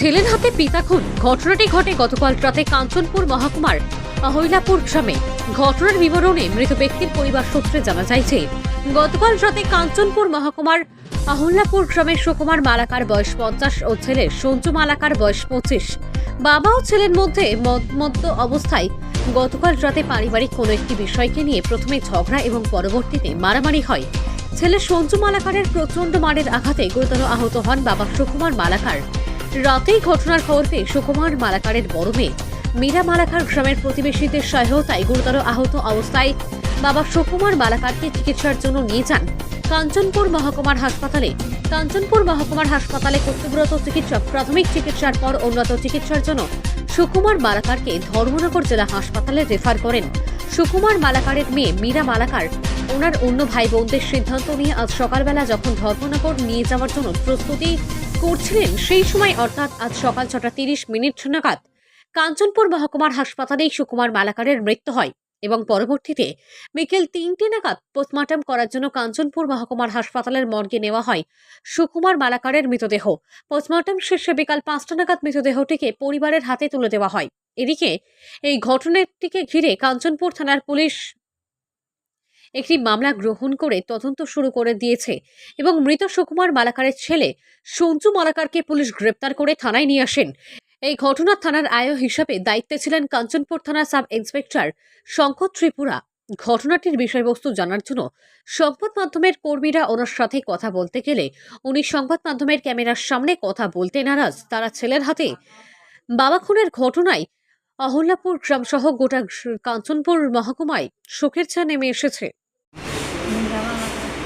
ছেলের হাতে পিতা খুন। ঘটনাটি ঘটে গতকাল রাতে কাঞ্চনপুর মহকুমার অহৈলাপুর গ্রামে। ঘটনার বিবরণে মৃত ব্যক্তির পরিবার সূত্রে জানা যায় গতকাল রাতে কাঞ্চনপুর মহকুমার অহল্লাপুর গ্রামের সুকুমার মালাকার বয়স পঞ্চাশ ও ছেলে সঞ্জু মালাকার বয়স পঁচিশ। বাবা ও ছেলের মধ্যে মদ- মদ্য অবস্থায় গতকাল রাতে পারিবারিক কোনো একটি বিষয়কে নিয়ে প্রথমে ঝগড়া এবং পরবর্তীতে মারামারি হয়। ছেলে সঞ্জু মালাকারের প্রচণ্ড মারের আঘাতে গুরুতর আহত হন বাবা সুকুমার মালাকার। রাতেই ঘটনার খবর পেয়ে সুকুমার মালাকারের বড় মেয়ে। মীরা মালাকার গ্রামের প্রতিবেশীদের সহায়তায় গুরুতর আহত অবস্থায় বাবা সুকুমার মালাকারকে চিকিৎসার জন্য নিয়ে যান। কাঞ্চনপুর মহকুমার হাসপাতালে, কাঞ্চনপুর মহকুমার হাসপাতালে কর্তব্যরত চিকিৎসক প্রাথমিক চিকিৎসার পর উন্নত চিকিৎসার জন্য সুকুমার মালাকারকে ধর্মনগর জেলা হাসপাতালে রেফার করেন। সুকুমার মালাকারের মেয়ে মীরা মালাকার ওনার অন্য ভাই বোনদের সিদ্ধান্ত নিয়ে আজ সকালবেলা যখন ধর্মনগর নিয়ে যাওয়ার জন্য প্রস্তুতি করছিলেন সেই সময় অর্থাৎ আজ সকাল ছটা তিরিশ মিনিট নাগাদ কাঞ্চনপুর মহকুমার হাসপাতালেই সুকুমার মালাকারের মৃত্যু হয় এবং পরবর্তীতে বিকেল তিনটে নাগাদ পোস্টমর্টম করার জন্য কাঞ্চনপুর মহকুমার হাসপাতালের মর্গে নেওয়া হয় সুকুমার মালাকারের মৃতদেহ। পোস্টমর্টম শেষে বিকাল পাঁচটা নাগাদ মৃতদেহটিকে পরিবারের হাতে তুলে দেওয়া হয়। এদিকে এই ঘটনাটিকে ঘিরে কাঞ্চনপুর থানার পুলিশ একটি মামলা গ্রহণ করে তদন্ত শুরু করে দিয়েছে এবং মৃত সুকুমার মালাকারের ছেলে সঞ্জু মালাকারকে পুলিশ গ্রেপ্তার করে থানায় নিয়ে আসেন। এই ঘটনার থানার আয় হিসাবে দায়িত্বে ছিলেন কাঞ্চনপুর থানার সাব ইন্সপেক্টর শঙ্কর ত্রিপুরা। ঘটনাটির বিষয়বস্তু জানার জন্য সংবাদ মাধ্যমের কর্মীরা ওনার সাথে কথা বলতে গেলে উনি সংবাদ মাধ্যমের ক্যামেরার সামনে কথা বলতে নারাজ। তারা ছেলের হাতে বাবা খুনের ঘটনায় অহল্লাপুর গ্রাম সহ গোটা কাঞ্চনপুর মহকুমায় শোকের ছায়া নেমে এসেছে।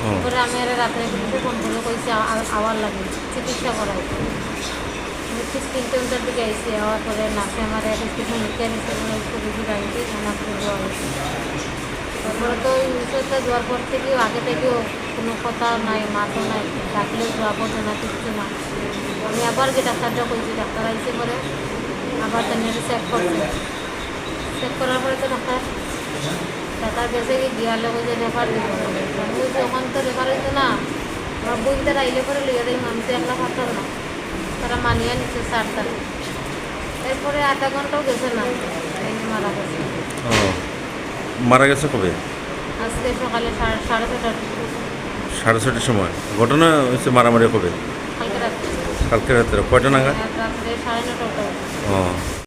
তারপরে আমি আর পুলিশে ফোন করে কইছে আওয়ার লাগে, চিকিৎসা করাইছে আমি ঠিক তিনটে ঘণ্টার দিকে আইসি আওয়ার পরে নাচে আমার স্টেশন লিখে নিচ্ছে পুলিশে গাড়িতে থানা করে হয়েছে পর কোনো কথা নাই, মাথা নাই ডাকলেও যাব না, কিচ্ছু না। আমি আবার যে ডাক্তারটা কইছি, ডাক্তার আইসে পরে, আবার তাদের চেক করছে। চেক করার পরে তো ডাক্তার ডাক্তার গেছে কি গিয়ালে কইছে রেফার দিব আমি বলছি তো রেফার হইতো না। আমার বইতে আইলে পরে লিয়ে দেয় আমি তো একলা পারতাম না। তারা মানিয়ে নিচ্ছে সার তারিখ এরপরে আধা ঘন্টাও গেছে না এই মারা গেছে। ও মারা গেছে কবে? আজকে সকালে সাড়ে সাড়ে ছটার সাড়ে ছটার সময়। ঘটনা হচ্ছে মারামারি কবে? কালকে রাত্রে। কালকে রাত্রে। কয়টা নাগাদ? ও।